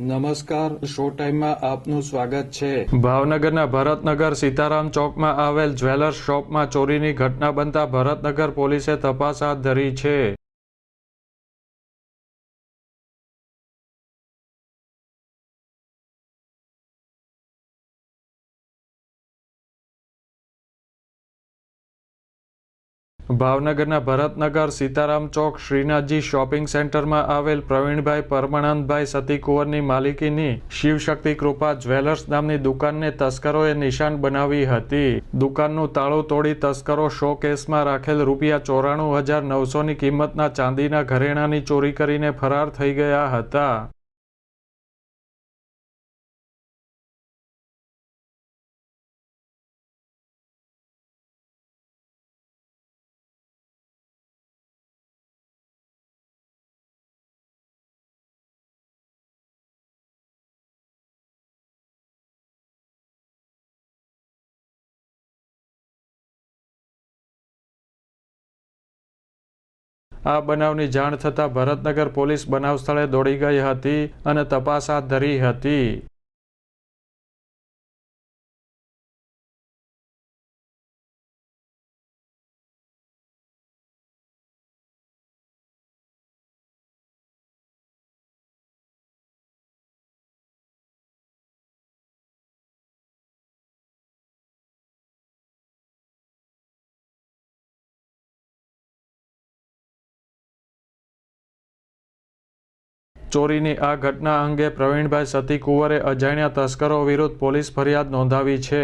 નમસ્કાર, શો ટાઈમમાં આપનું સ્વાગત છે. ભાવનગરના ભરતનગર સીતારામ ચોકમાં આવેલ જ્વેલર્સ શોપમાં ચોરીની ઘટના બનતા ભરતનગર પોલીસે તપાસ હાથ ધરી છે. ભાવનગરના ભરતનગર સીતારામ ચોક શ્રીનાથજી શોપિંગ સેન્ટરમાં આવેલ પ્રવીણભાઈ પરમાનંદભાઈ સતીકુંવરની માલિકીની શિવશક્તિ કૃપા જ્વેલર્સ નામની દુકાનને તસ્કરોએ નિશાન બનાવી હતી. દુકાનનું તાળું તોડી તસ્કરો શો કેસમાં રાખેલ રૂપિયા ચોરાણું હજાર નવસોની કિંમતના ચાંદીના ઘરેણાની ચોરી કરીને ફરાર થઈ ગયા હતા. આ બનાવની જાણ થતાં ભરતનગર પોલીસ બનાવ સ્થળે દોડી ગઈ હતી અને તપાસ હાથ ધરી હતી. ચોરીની આ ઘટના અંગે પ્રવીણભાઈ સતીકુંવરે અજાણ્યા તસ્કરો વિરુદ્ધ પોલીસ ફરિયાદ નોંધાવી છે.